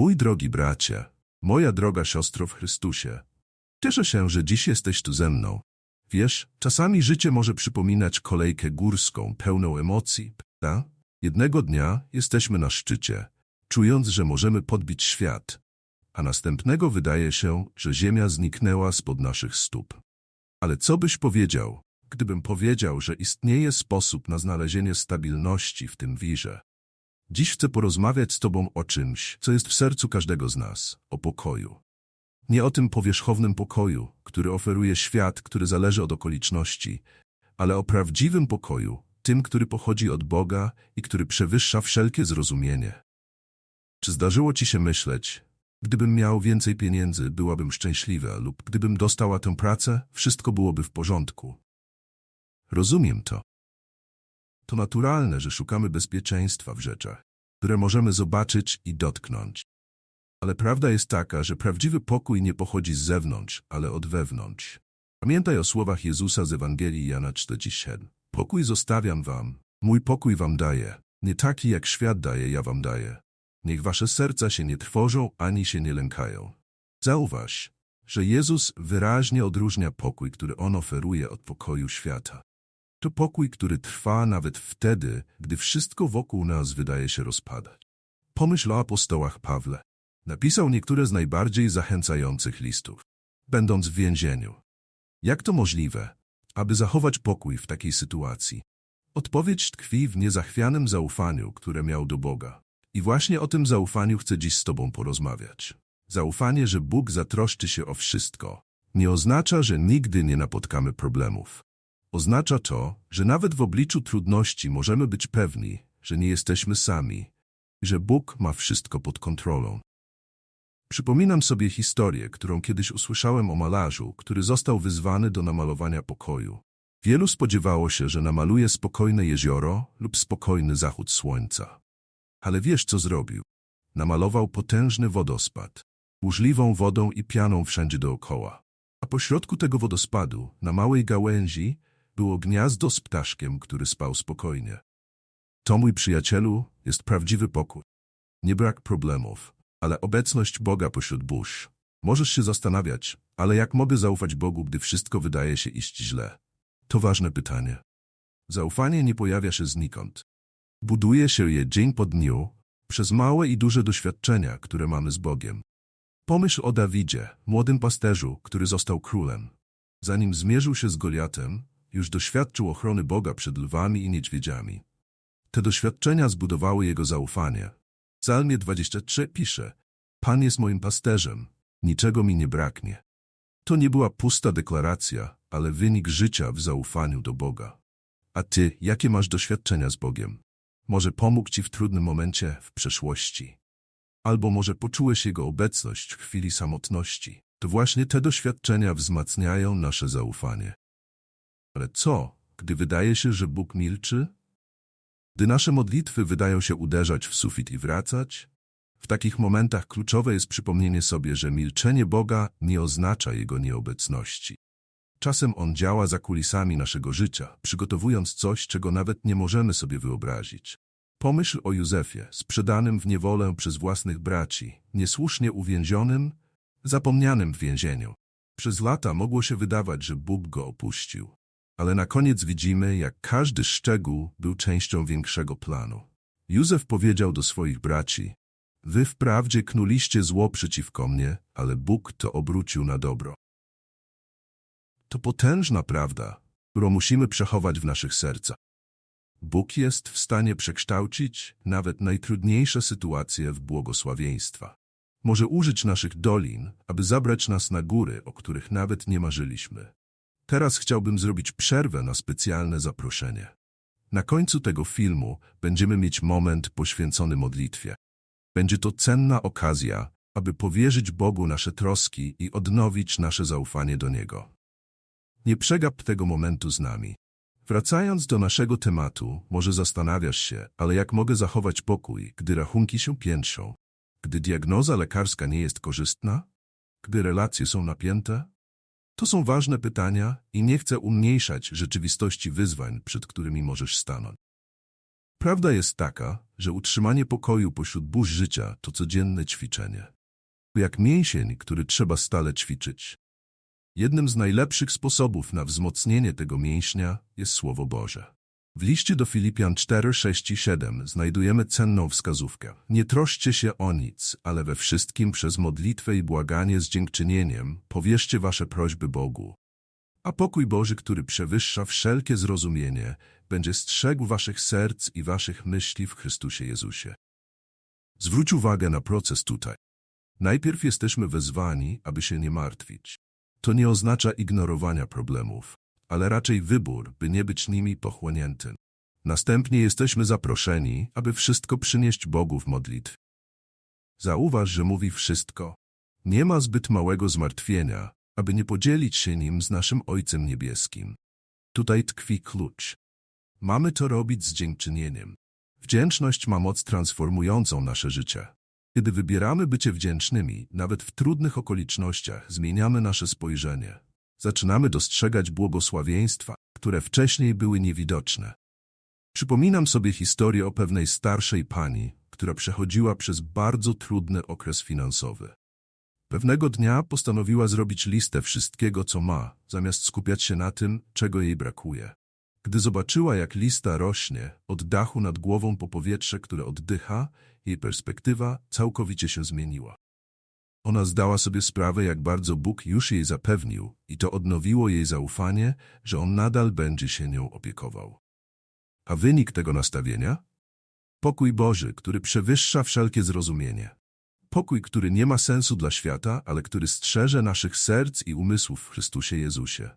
Mój drogi bracie, moja droga siostro w Chrystusie, cieszę się, że dziś jesteś tu ze mną. Wiesz, czasami życie może przypominać kolejkę górską, pełną emocji, prawda? Jednego dnia jesteśmy na szczycie, czując, że możemy podbić świat, a następnego wydaje się, że ziemia zniknęła spod naszych stóp. Ale co byś powiedział, gdybym powiedział, że istnieje sposób na znalezienie stabilności w tym wirze? Dziś chcę porozmawiać z Tobą o czymś, co jest w sercu każdego z nas, o pokoju. Nie o tym powierzchownym pokoju, który oferuje świat, który zależy od okoliczności, ale o prawdziwym pokoju, tym, który pochodzi od Boga i który przewyższa wszelkie zrozumienie. Czy zdarzyło Ci się myśleć, gdybym miał więcej pieniędzy, byłabym szczęśliwa, lub gdybym dostała tę pracę, wszystko byłoby w porządku? Rozumiem to. To naturalne, że szukamy bezpieczeństwa w rzeczach, które możemy zobaczyć i dotknąć. Ale prawda jest taka, że prawdziwy pokój nie pochodzi z zewnątrz, ale od wewnątrz. Pamiętaj o słowach Jezusa z Ewangelii Jana 47. Pokój zostawiam wam, mój pokój wam daję. Nie taki jak świat daje, ja wam daję. Niech wasze serca się nie trwożą, ani się nie lękają. Zauważ, że Jezus wyraźnie odróżnia pokój, który On oferuje od pokoju świata. To pokój, który trwa nawet wtedy, gdy wszystko wokół nas wydaje się rozpadać. Pomyśl o apostołach Pawle. Napisał niektóre z najbardziej zachęcających listów, będąc w więzieniu. Jak to możliwe, aby zachować pokój w takiej sytuacji? Odpowiedź tkwi w niezachwianym zaufaniu, które miał do Boga. I właśnie o tym zaufaniu chcę dziś z Tobą porozmawiać. Zaufanie, że Bóg zatroszczy się o wszystko, nie oznacza, że nigdy nie napotkamy problemów. Oznacza to, że nawet w obliczu trudności możemy być pewni, że nie jesteśmy sami, że Bóg ma wszystko pod kontrolą. Przypominam sobie historię, którą kiedyś usłyszałem o malarzu, który został wyzwany do namalowania pokoju. Wielu spodziewało się, że namaluje spokojne jezioro lub spokojny zachód słońca. Ale wiesz, co zrobił? Namalował potężny wodospad, burzliwą wodą i pianą wszędzie dookoła. A pośrodku tego wodospadu, na małej gałęzi, było gniazdo z ptaszkiem, który spał spokojnie. To, mój przyjacielu, jest prawdziwy pokój. Nie brak problemów, ale obecność Boga pośród burz. Możesz się zastanawiać, ale jak mogę zaufać Bogu, gdy wszystko wydaje się iść źle? To ważne pytanie. Zaufanie nie pojawia się znikąd. Buduje się je dzień po dniu, przez małe i duże doświadczenia, które mamy z Bogiem. Pomyśl o Dawidzie, młodym pasterzu, który został królem. Zanim zmierzył się z Goliatem, już doświadczył ochrony Boga przed lwami i niedźwiedziami. Te doświadczenia zbudowały jego zaufanie. W Psalmie 23 pisze Pan jest moim pasterzem, niczego mi nie braknie. To nie była pusta deklaracja, ale wynik życia w zaufaniu do Boga. A ty, jakie masz doświadczenia z Bogiem? Może pomógł ci w trudnym momencie w przeszłości. Albo może poczułeś Jego obecność w chwili samotności. To właśnie te doświadczenia wzmacniają nasze zaufanie. Ale co, gdy wydaje się, że Bóg milczy? Gdy nasze modlitwy wydają się uderzać w sufit i wracać? W takich momentach kluczowe jest przypomnienie sobie, że milczenie Boga nie oznacza Jego nieobecności. Czasem On działa za kulisami naszego życia, przygotowując coś, czego nawet nie możemy sobie wyobrazić. Pomyśl o Józefie, sprzedanym w niewolę przez własnych braci, niesłusznie uwięzionym, zapomnianym w więzieniu. Przez lata mogło się wydawać, że Bóg go opuścił. Ale na koniec widzimy, jak każdy szczegół był częścią większego planu. Józef powiedział do swoich braci, Wy wprawdzie knuliście zło przeciwko mnie, ale Bóg to obrócił na dobro. To potężna prawda, którą musimy przechować w naszych sercach. Bóg jest w stanie przekształcić nawet najtrudniejsze sytuacje w błogosławieństwa. Może użyć naszych dolin, aby zabrać nas na góry, o których nawet nie marzyliśmy. Teraz chciałbym zrobić przerwę na specjalne zaproszenie. Na końcu tego filmu będziemy mieć moment poświęcony modlitwie. Będzie to cenna okazja, aby powierzyć Bogu nasze troski i odnowić nasze zaufanie do Niego. Nie przegap tego momentu z nami. Wracając do naszego tematu, może zastanawiasz się, ale jak mogę zachować pokój, gdy rachunki się piętrzą? Gdy diagnoza lekarska nie jest korzystna? Gdy relacje są napięte? To są ważne pytania i nie chcę umniejszać rzeczywistości wyzwań, przed którymi możesz stanąć. Prawda jest taka, że utrzymanie pokoju pośród burz życia to codzienne ćwiczenie. Jak mięsień, który trzeba stale ćwiczyć. Jednym z najlepszych sposobów na wzmocnienie tego mięśnia jest Słowo Boże. W liście do Filipian 4, 6 i 7 znajdujemy cenną wskazówkę. Nie troszcie się o nic, ale we wszystkim przez modlitwę i błaganie z dziękczynieniem powierzcie wasze prośby Bogu. A pokój Boży, który przewyższa wszelkie zrozumienie, będzie strzegł waszych serc i waszych myśli w Chrystusie Jezusie. Zwróć uwagę na proces tutaj. Najpierw jesteśmy wezwani, aby się nie martwić. To nie oznacza ignorowania problemów, ale raczej wybór, by nie być nimi pochłoniętym. Następnie jesteśmy zaproszeni, aby wszystko przynieść Bogu w modlitwie. Zauważ, że mówi wszystko. Nie ma zbyt małego zmartwienia, aby nie podzielić się nim z naszym Ojcem Niebieskim. Tutaj tkwi klucz. Mamy to robić z dziękczynieniem. Wdzięczność ma moc transformującą nasze życie. Kiedy wybieramy bycie wdzięcznymi, nawet w trudnych okolicznościach, zmieniamy nasze spojrzenie. Zaczynamy dostrzegać błogosławieństwa, które wcześniej były niewidoczne. Przypominam sobie historię o pewnej starszej pani, która przechodziła przez bardzo trudny okres finansowy. Pewnego dnia postanowiła zrobić listę wszystkiego, co ma, zamiast skupiać się na tym, czego jej brakuje. Gdy zobaczyła, jak lista rośnie, od dachu nad głową po powietrze, które oddycha, jej perspektywa całkowicie się zmieniła. Ona zdała sobie sprawę, jak bardzo Bóg już jej zapewnił i to odnowiło jej zaufanie, że On nadal będzie się nią opiekował. A wynik tego nastawienia? Pokój Boży, który przewyższa wszelkie zrozumienie. Pokój, który nie ma sensu dla świata, ale który strzeże naszych serc i umysłów w Chrystusie Jezusie.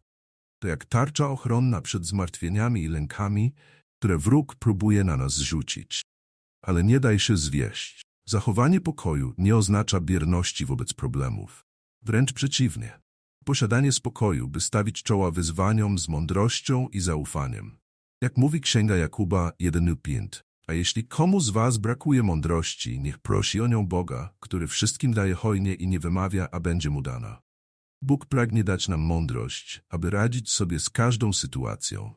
To jak tarcza ochronna przed zmartwieniami i lękami, które wróg próbuje na nas zrzucić. Ale nie daj się zwieść. Zachowanie pokoju nie oznacza bierności wobec problemów. Wręcz przeciwnie. Posiadanie spokoju, by stawić czoła wyzwaniom z mądrością i zaufaniem. Jak mówi Księga Jakuba 1.5. A jeśli komu z was brakuje mądrości, niech prosi o nią Boga, który wszystkim daje hojnie i nie wymawia, a będzie mu dana. Bóg pragnie dać nam mądrość, aby radzić sobie z każdą sytuacją.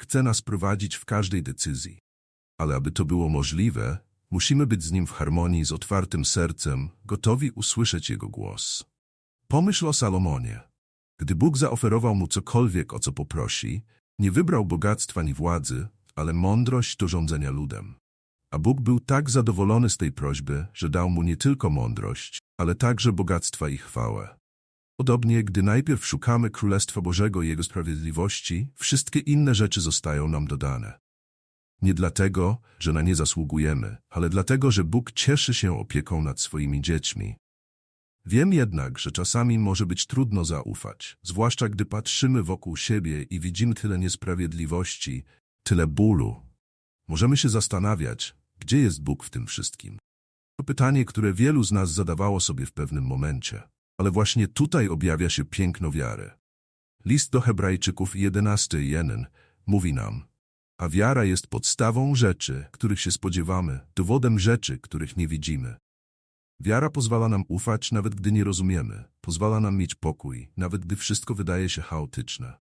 Chce nas prowadzić w każdej decyzji. Ale aby to było możliwe, musimy być z Nim w harmonii z otwartym sercem, gotowi usłyszeć Jego głos. Pomyśl o Salomonie. Gdy Bóg zaoferował mu cokolwiek, o co poprosi, nie wybrał bogactwa ni władzy, ale mądrość do rządzenia ludem. A Bóg był tak zadowolony z tej prośby, że dał mu nie tylko mądrość, ale także bogactwa i chwałę. Podobnie, gdy najpierw szukamy Królestwa Bożego i Jego sprawiedliwości, wszystkie inne rzeczy zostają nam dodane. Nie dlatego, że na nie zasługujemy, ale dlatego, że Bóg cieszy się opieką nad swoimi dziećmi. Wiem jednak, że czasami może być trudno zaufać, zwłaszcza gdy patrzymy wokół siebie i widzimy tyle niesprawiedliwości, tyle bólu. Możemy się zastanawiać, gdzie jest Bóg w tym wszystkim. To pytanie, które wielu z nas zadawało sobie w pewnym momencie. Ale właśnie tutaj objawia się piękno wiary. List do Hebrajczyków 11.1 mówi nam, a wiara jest podstawą rzeczy, których się spodziewamy, dowodem rzeczy, których nie widzimy. Wiara pozwala nam ufać, nawet gdy nie rozumiemy, pozwala nam mieć pokój, nawet gdy wszystko wydaje się chaotyczne.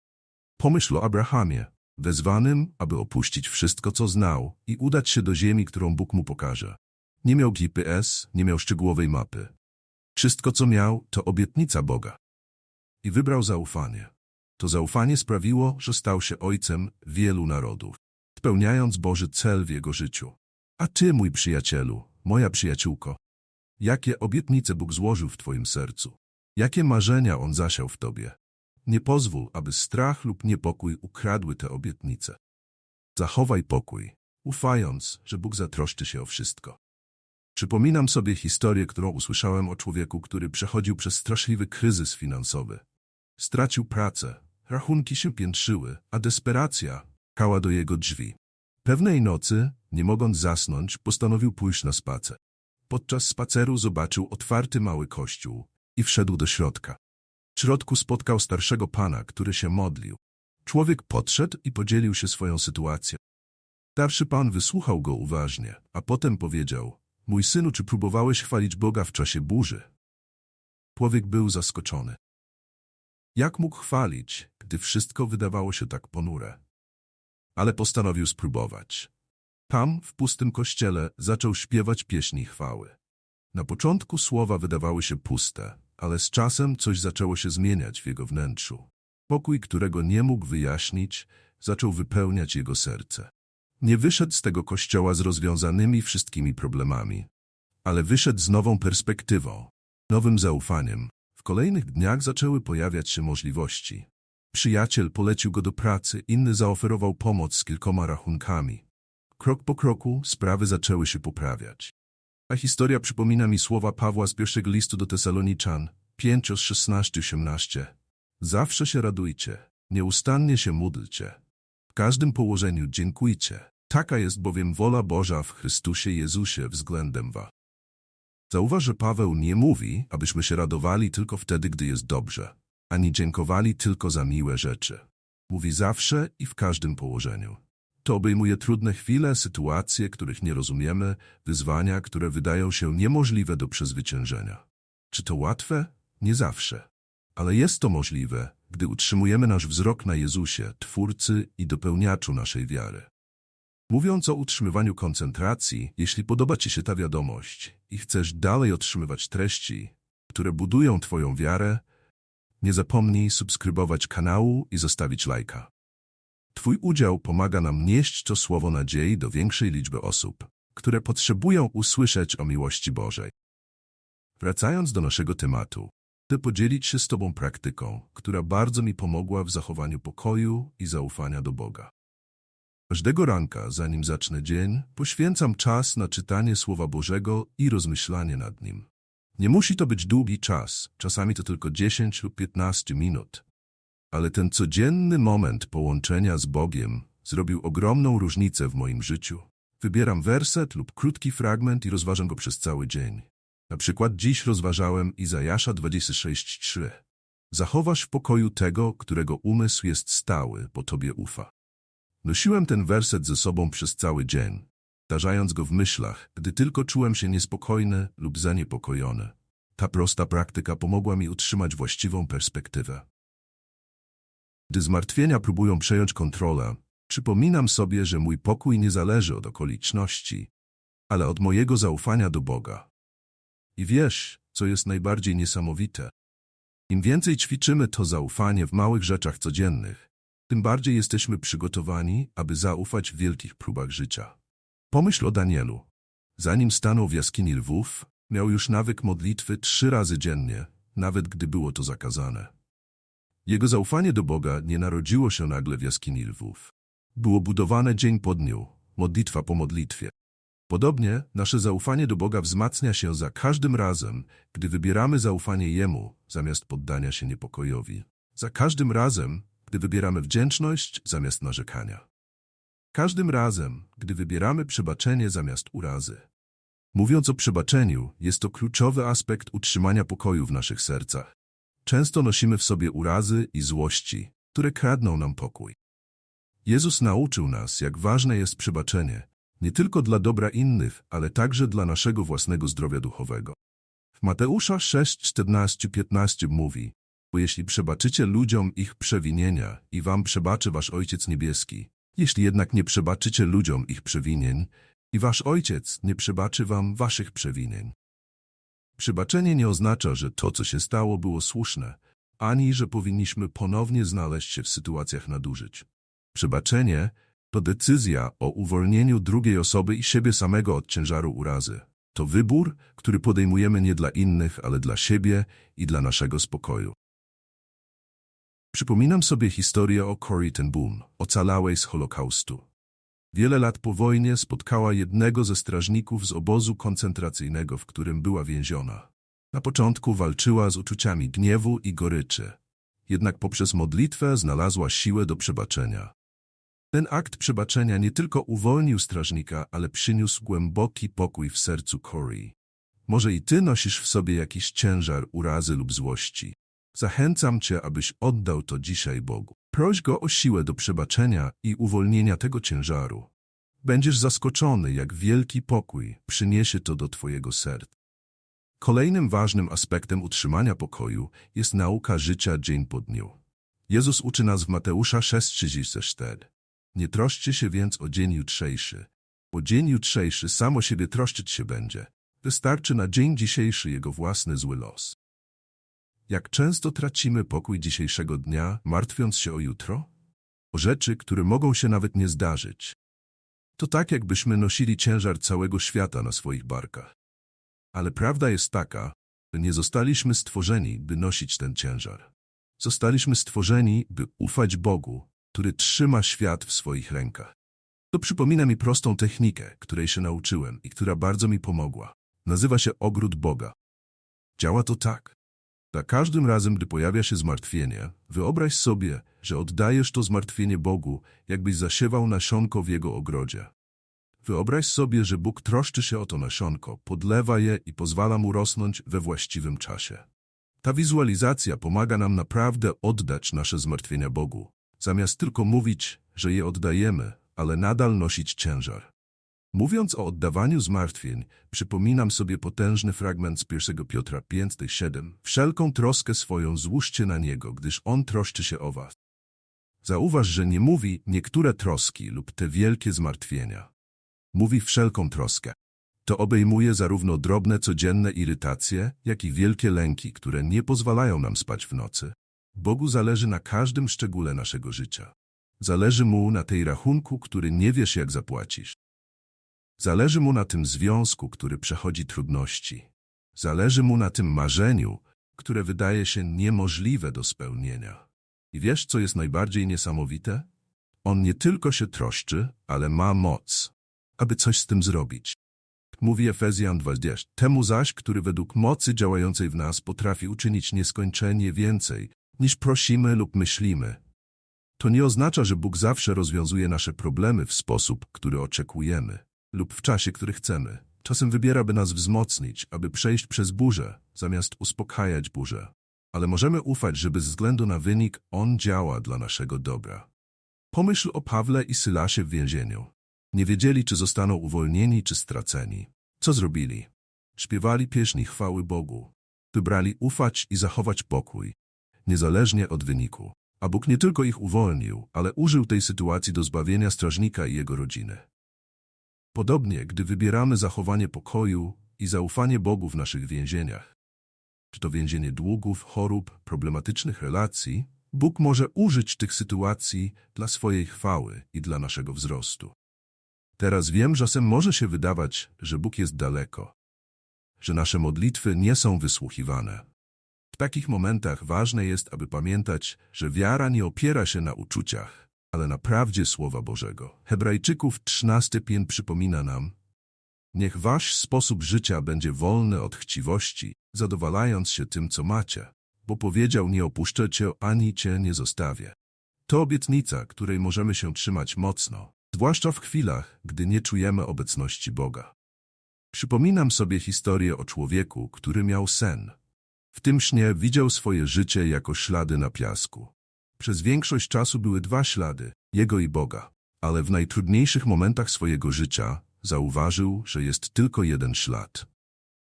Pomyśl o Abrahamie, wezwanym, aby opuścić wszystko, co znał i udać się do ziemi, którą Bóg mu pokaże. Nie miał GPS, nie miał szczegółowej mapy. Wszystko, co miał, to obietnica Boga. I wybrał zaufanie. To zaufanie sprawiło, że stał się ojcem wielu narodów, spełniając Boży cel w jego życiu. A ty, mój przyjacielu, moja przyjaciółko, jakie obietnice Bóg złożył w twoim sercu? Jakie marzenia On zasiał w tobie? Nie pozwól, aby strach lub niepokój ukradły te obietnice. Zachowaj pokój, ufając, że Bóg zatroszczy się o wszystko. Przypominam sobie historię, którą usłyszałem o człowieku, który przechodził przez straszliwy kryzys finansowy. Stracił pracę, rachunki się piętrzyły, a desperacja kała do jego drzwi. Pewnej nocy, nie mogąc zasnąć, postanowił pójść na spacer. Podczas spaceru zobaczył otwarty mały kościół i wszedł do środka. W środku spotkał starszego pana, który się modlił. Człowiek podszedł i podzielił się swoją sytuacją. Starszy pan wysłuchał go uważnie, a potem powiedział, Mój synu, czy próbowałeś chwalić Boga w czasie burzy? Człowiek był zaskoczony. Jak mógł chwalić, gdy wszystko wydawało się tak ponure? Ale postanowił spróbować. Tam, w pustym kościele, zaczął śpiewać pieśni chwały. Na początku słowa wydawały się puste, ale z czasem coś zaczęło się zmieniać w jego wnętrzu. Pokój, którego nie mógł wyjaśnić, zaczął wypełniać jego serce. Nie wyszedł z tego kościoła z rozwiązanymi wszystkimi problemami, ale wyszedł z nową perspektywą, nowym zaufaniem. W kolejnych dniach zaczęły pojawiać się możliwości. Przyjaciel polecił go do pracy, inny zaoferował pomoc z kilkoma rachunkami. Krok po kroku sprawy zaczęły się poprawiać. A historia przypomina mi słowa Pawła z pierwszego listu do Tesaloniczan 5 z 16-18. Zawsze się radujcie, nieustannie się módlcie. W każdym położeniu dziękujcie. Taka jest bowiem wola Boża w Chrystusie Jezusie względem was. Zauważ, że Paweł nie mówi, abyśmy się radowali tylko wtedy, gdy jest dobrze, ani dziękowali tylko za miłe rzeczy. Mówi zawsze i w każdym położeniu. To obejmuje trudne chwile, sytuacje, których nie rozumiemy, wyzwania, które wydają się niemożliwe do przezwyciężenia. Czy to łatwe? Nie zawsze. Ale jest to możliwe, gdy utrzymujemy nasz wzrok na Jezusie, Twórcy i dopełniaczu naszej wiary. Mówiąc o utrzymywaniu koncentracji, jeśli podoba Ci się ta wiadomość i chcesz dalej otrzymywać treści, które budują Twoją wiarę, nie zapomnij subskrybować kanału i zostawić lajka. Twój udział pomaga nam nieść to słowo nadziei do większej liczby osób, które potrzebują usłyszeć o miłości Bożej. Wracając do naszego tematu, chcę podzielić się z Tobą praktyką, która bardzo mi pomogła w zachowaniu pokoju i zaufania do Boga. Każdego ranka, zanim zacznę dzień, poświęcam czas na czytanie Słowa Bożego i rozmyślanie nad nim. Nie musi to być długi czas, czasami to tylko 10 lub 15 minut. Ale ten codzienny moment połączenia z Bogiem zrobił ogromną różnicę w moim życiu. Wybieram werset lub krótki fragment i rozważam go przez cały dzień. Na przykład dziś rozważałem Izajasza 26:3. Zachowasz w pokoju tego, którego umysł jest stały, bo Tobie ufa. Nosiłem ten werset ze sobą przez cały dzień, zdarzając go w myślach, gdy tylko czułem się niespokojny lub zaniepokojony. Ta prosta praktyka pomogła mi utrzymać właściwą perspektywę. Gdy zmartwienia próbują przejąć kontrolę, przypominam sobie, że mój pokój nie zależy od okoliczności, ale od mojego zaufania do Boga. I wiesz, co jest najbardziej niesamowite? Im więcej ćwiczymy to zaufanie w małych rzeczach codziennych, tym bardziej jesteśmy przygotowani, aby zaufać w wielkich próbach życia. Pomyśl o Danielu. Zanim stanął w jaskini lwów, miał już nawyk modlitwy trzy razy dziennie, nawet gdy było to zakazane. Jego zaufanie do Boga nie narodziło się nagle w jaskini lwów. Było budowane dzień po dniu, modlitwa po modlitwie. Podobnie nasze zaufanie do Boga wzmacnia się za każdym razem, gdy wybieramy zaufanie Jemu zamiast poddania się niepokojowi. Za każdym razem, gdy wybieramy wdzięczność zamiast narzekania. Każdym razem, gdy wybieramy przebaczenie zamiast urazy. Mówiąc o przebaczeniu, jest to kluczowy aspekt utrzymania pokoju w naszych sercach. Często nosimy w sobie urazy i złości, które kradną nam pokój. Jezus nauczył nas, jak ważne jest przebaczenie, nie tylko dla dobra innych, ale także dla naszego własnego zdrowia duchowego. W Mateusza 6, 14, 15 mówi, bo jeśli przebaczycie ludziom ich przewinienia i wam przebaczy wasz Ojciec Niebieski, jeśli jednak nie przebaczycie ludziom ich przewinień i wasz Ojciec nie przebaczy wam waszych przewinień. Przebaczenie nie oznacza, że to, co się stało, było słuszne, ani że powinniśmy ponownie znaleźć się w sytuacjach nadużyć. Przebaczenie to decyzja o uwolnieniu drugiej osoby i siebie samego od ciężaru urazy. To wybór, który podejmujemy nie dla innych, ale dla siebie i dla naszego spokoju. Przypominam sobie historię o Corrie ten Boom, ocalałej z Holokaustu. Wiele lat po wojnie spotkała jednego ze strażników z obozu koncentracyjnego, w którym była więziona. Na początku walczyła z uczuciami gniewu i goryczy, jednak poprzez modlitwę znalazła siłę do przebaczenia. Ten akt przebaczenia nie tylko uwolnił strażnika, ale przyniósł głęboki pokój w sercu Corey. Może i ty nosisz w sobie jakiś ciężar urazy lub złości. Zachęcam cię, abyś oddał to dzisiaj Bogu. Proś Go o siłę do przebaczenia i uwolnienia tego ciężaru. Będziesz zaskoczony, jak wielki pokój przyniesie to do twojego serca. Kolejnym ważnym aspektem utrzymania pokoju jest nauka życia dzień po dniu. Jezus uczy nas w Mateusza 6,34. Nie troszcie się więc o dzień jutrzejszy, bo dzień jutrzejszy sam o siebie troszczyć się będzie. Wystarczy na dzień dzisiejszy jego własny zły los. Jak często tracimy pokój dzisiejszego dnia, martwiąc się o jutro? O rzeczy, które mogą się nawet nie zdarzyć. To tak, jakbyśmy nosili ciężar całego świata na swoich barkach. Ale prawda jest taka, że nie zostaliśmy stworzeni, by nosić ten ciężar. Zostaliśmy stworzeni, by ufać Bogu, który trzyma świat w swoich rękach. To przypomina mi prostą technikę, której się nauczyłem i która bardzo mi pomogła. Nazywa się ogród Boga. Działa to tak. Za każdym razem, gdy pojawia się zmartwienie, wyobraź sobie, że oddajesz to zmartwienie Bogu, jakbyś zasiewał nasionko w Jego ogrodzie. Wyobraź sobie, że Bóg troszczy się o to nasionko, podlewa je i pozwala mu rosnąć we właściwym czasie. Ta wizualizacja pomaga nam naprawdę oddać nasze zmartwienia Bogu, zamiast tylko mówić, że je oddajemy, ale nadal nosić ciężar. Mówiąc o oddawaniu zmartwień, przypominam sobie potężny fragment z 1 Piotra 5:7. Wszelką troskę swoją złóżcie na Niego, gdyż On troszczy się o was. Zauważ, że nie mówi niektóre troski lub te wielkie zmartwienia. Mówi wszelką troskę. To obejmuje zarówno drobne codzienne irytacje, jak i wielkie lęki, które nie pozwalają nam spać w nocy. Bogu zależy na każdym szczególe naszego życia. Zależy Mu na tej rachunku, który nie wiesz jak zapłacisz. Zależy Mu na tym związku, który przechodzi trudności. Zależy Mu na tym marzeniu, które wydaje się niemożliwe do spełnienia. I wiesz, co jest najbardziej niesamowite? On nie tylko się troszczy, ale ma moc, aby coś z tym zrobić. Mówi Efezjan 20. Temu zaś, który według mocy działającej w nas potrafi uczynić nieskończenie więcej, niż prosimy lub myślimy. To nie oznacza, że Bóg zawsze rozwiązuje nasze problemy w sposób, który oczekujemy, lub w czasie, który chcemy. Czasem wybiera, by nas wzmocnić, aby przejść przez burzę, zamiast uspokajać burzę. Ale możemy ufać, że bez względu na wynik On działa dla naszego dobra. Pomyśl o Pawle i Sylasie w więzieniu. Nie wiedzieli, czy zostaną uwolnieni, czy straceni. Co zrobili? Śpiewali pieśni chwały Bogu. Wybrali ufać i zachować pokój, niezależnie od wyniku. A Bóg nie tylko ich uwolnił, ale użył tej sytuacji do zbawienia strażnika i jego rodziny. Podobnie, gdy wybieramy zachowanie pokoju i zaufanie Bogu w naszych więzieniach, czy to więzienie długów, chorób, problematycznych relacji, Bóg może użyć tych sytuacji dla swojej chwały i dla naszego wzrostu. Teraz wiem, że czasem może się wydawać, że Bóg jest daleko, że nasze modlitwy nie są wysłuchiwane. W takich momentach ważne jest, aby pamiętać, że wiara nie opiera się na uczuciach, ale na prawdzie Słowa Bożego. Hebrajczyków 13:5 przypomina nam, Niech wasz sposób życia będzie wolny od chciwości, zadowalając się tym, co macie, bo powiedział, nie opuszczę cię, ani cię nie zostawię. To obietnica, której możemy się trzymać mocno, zwłaszcza w chwilach, gdy nie czujemy obecności Boga. Przypominam sobie historię o człowieku, który miał sen. W tym śnie widział swoje życie jako ślady na piasku. Przez większość czasu były dwa ślady, jego i Boga, ale w najtrudniejszych momentach swojego życia zauważył, że jest tylko jeden ślad.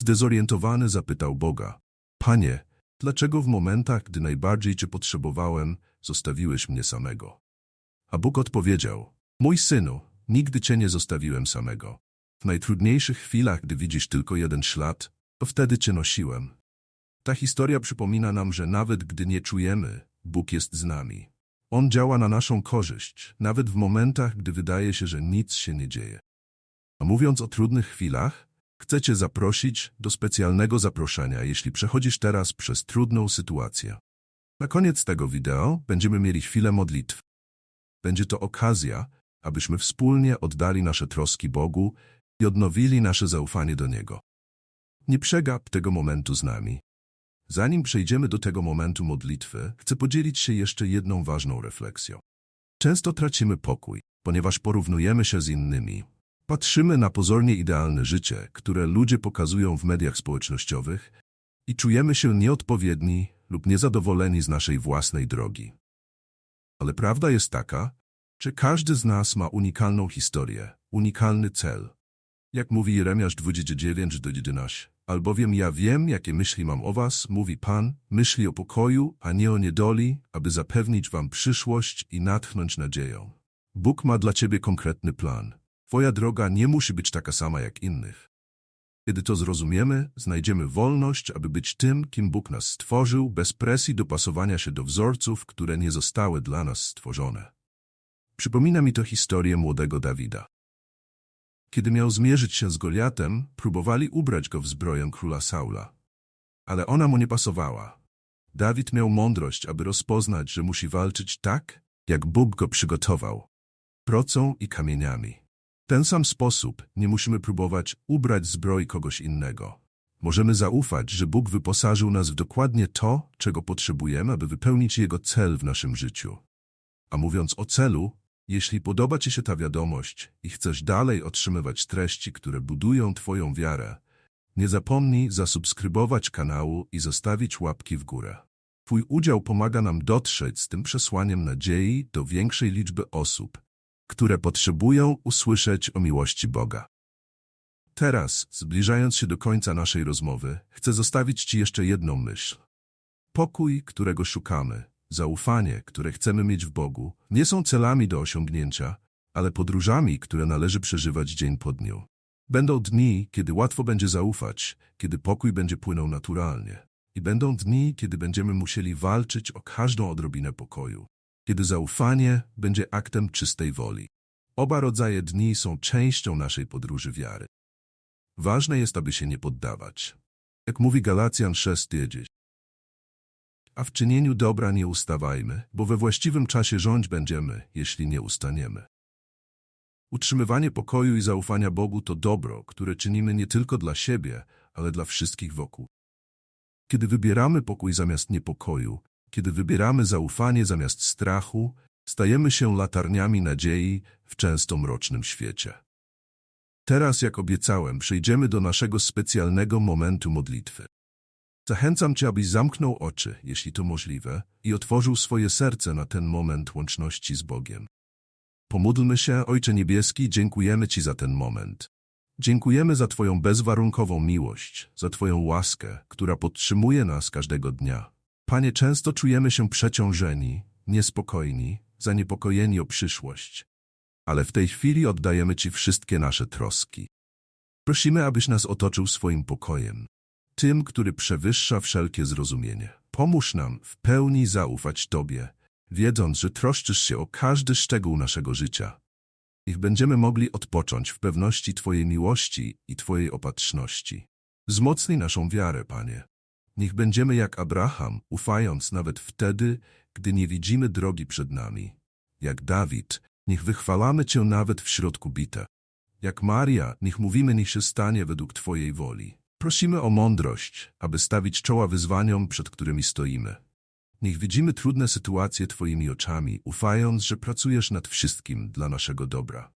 Zdezorientowany zapytał Boga, Panie, dlaczego w momentach, gdy najbardziej Cię potrzebowałem, zostawiłeś mnie samego? A Bóg odpowiedział, Mój synu, nigdy Cię nie zostawiłem samego. W najtrudniejszych chwilach, gdy widzisz tylko jeden ślad, to wtedy Cię nosiłem. Ta historia przypomina nam, że nawet gdy nie czujemy, Bóg jest z nami. On działa na naszą korzyść, nawet w momentach, gdy wydaje się, że nic się nie dzieje. A mówiąc o trudnych chwilach, chcę Cię zaprosić do specjalnego zaproszenia, jeśli przechodzisz teraz przez trudną sytuację. Na koniec tego wideo będziemy mieli chwilę modlitwy. Będzie to okazja, abyśmy wspólnie oddali nasze troski Bogu i odnowili nasze zaufanie do Niego. Nie przegap tego momentu z nami. Zanim przejdziemy do tego momentu modlitwy, chcę podzielić się jeszcze jedną ważną refleksją. Często tracimy pokój, ponieważ porównujemy się z innymi. Patrzymy na pozornie idealne życie, które ludzie pokazują w mediach społecznościowych i czujemy się nieodpowiedni lub niezadowoleni z naszej własnej drogi. Ale prawda jest taka, że każdy z nas ma unikalną historię, unikalny cel. Jak mówi Jeremiasz 29-11, albowiem ja wiem, jakie myśli mam o was, mówi Pan, myśli o pokoju, a nie o niedoli, aby zapewnić wam przyszłość i natchnąć nadzieją. Bóg ma dla ciebie konkretny plan. Twoja droga nie musi być taka sama jak innych. Kiedy to zrozumiemy, znajdziemy wolność, aby być tym, kim Bóg nas stworzył, bez presji dopasowania się do wzorców, które nie zostały dla nas stworzone. Przypomina mi to historię młodego Dawida. Kiedy miał zmierzyć się z Goliatem, próbowali ubrać go w zbroję króla Saula. Ale ona mu nie pasowała. Dawid miał mądrość, aby rozpoznać, że musi walczyć tak, jak Bóg go przygotował. Procą i kamieniami. W ten sam sposób nie musimy próbować ubrać zbroi kogoś innego. Możemy zaufać, że Bóg wyposażył nas w dokładnie to, czego potrzebujemy, aby wypełnić Jego cel w naszym życiu. A mówiąc o celu, jeśli podoba Ci się ta wiadomość i chcesz dalej otrzymywać treści, które budują Twoją wiarę, nie zapomnij zasubskrybować kanału i zostawić łapki w górę. Twój udział pomaga nam dotrzeć z tym przesłaniem nadziei do większej liczby osób, które potrzebują usłyszeć o miłości Boga. Teraz, zbliżając się do końca naszej rozmowy, chcę zostawić Ci jeszcze jedną myśl. Pokój, którego szukamy, zaufanie, które chcemy mieć w Bogu, nie są celami do osiągnięcia, ale podróżami, które należy przeżywać dzień po dniu. Będą dni, kiedy łatwo będzie zaufać, kiedy pokój będzie płynął naturalnie. I będą dni, kiedy będziemy musieli walczyć o każdą odrobinę pokoju, kiedy zaufanie będzie aktem czystej woli. Oba rodzaje dni są częścią naszej podróży wiary. Ważne jest, aby się nie poddawać. Jak mówi Galacjan 6:10. A w czynieniu dobra nie ustawajmy, bo we właściwym czasie rządź będziemy, jeśli nie ustaniemy. Utrzymywanie pokoju i zaufania Bogu to dobro, które czynimy nie tylko dla siebie, ale dla wszystkich wokół. Kiedy wybieramy pokój zamiast niepokoju, kiedy wybieramy zaufanie zamiast strachu, stajemy się latarniami nadziei w często mrocznym świecie. Teraz, jak obiecałem, przejdziemy do naszego specjalnego momentu modlitwy. Zachęcam Cię, abyś zamknął oczy, jeśli to możliwe, i otworzył swoje serce na ten moment łączności z Bogiem. Pomódlmy się, Ojcze Niebieski, dziękujemy Ci za ten moment. Dziękujemy za Twoją bezwarunkową miłość, za Twoją łaskę, która podtrzymuje nas każdego dnia. Panie, często czujemy się przeciążeni, niespokojni, zaniepokojeni o przyszłość. Ale w tej chwili oddajemy Ci wszystkie nasze troski. Prosimy, abyś nas otoczył swoim pokojem, tym, który przewyższa wszelkie zrozumienie. Pomóż nam w pełni zaufać Tobie, wiedząc, że troszczysz się o każdy szczegół naszego życia. Niech będziemy mogli odpocząć w pewności Twojej miłości i Twojej opatrzności. Wzmocnij naszą wiarę, Panie. Niech będziemy jak Abraham, ufając nawet wtedy, gdy nie widzimy drogi przed nami. Jak Dawid, niech wychwalamy Cię nawet w środku bitew. Jak Maria, niech mówimy, niech się stanie według Twojej woli. Prosimy o mądrość, aby stawić czoła wyzwaniom, przed którymi stoimy. Niech widzimy trudne sytuacje Twoimi oczami, ufając, że pracujesz nad wszystkim dla naszego dobra.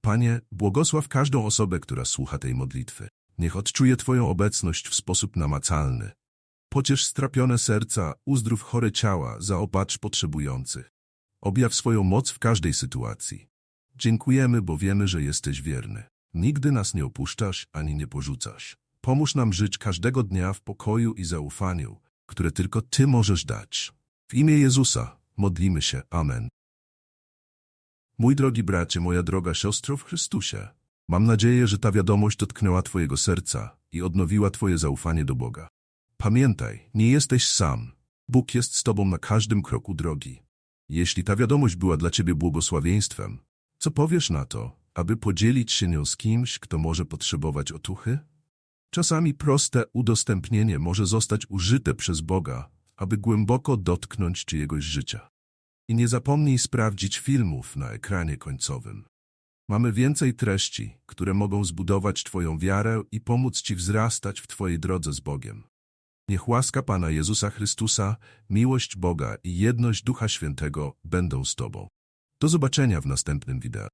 Panie, błogosław każdą osobę, która słucha tej modlitwy. Niech odczuje Twoją obecność w sposób namacalny. Pociesz strapione serca, uzdrów chore ciała, zaopatrz potrzebujących. Objaw swoją moc w każdej sytuacji. Dziękujemy, bo wiemy, że jesteś wierny. Nigdy nas nie opuszczasz ani nie porzucasz. Pomóż nam żyć każdego dnia w pokoju i zaufaniu, które tylko Ty możesz dać. W imię Jezusa modlimy się. Amen. Mój drogi bracie, moja droga siostro w Chrystusie, mam nadzieję, że ta wiadomość dotknęła Twojego serca i odnowiła Twoje zaufanie do Boga. Pamiętaj, nie jesteś sam. Bóg jest z Tobą na każdym kroku drogi. Jeśli ta wiadomość była dla Ciebie błogosławieństwem, co powiesz na to, aby podzielić się nią z kimś, kto może potrzebować otuchy? Czasami proste udostępnienie może zostać użyte przez Boga, aby głęboko dotknąć czyjegoś życia. I nie zapomnij sprawdzić filmów na ekranie końcowym. Mamy więcej treści, które mogą zbudować Twoją wiarę i pomóc Ci wzrastać w Twojej drodze z Bogiem. Niech łaska Pana Jezusa Chrystusa, miłość Boga i jedność Ducha Świętego będą z Tobą. Do zobaczenia w następnym wideo.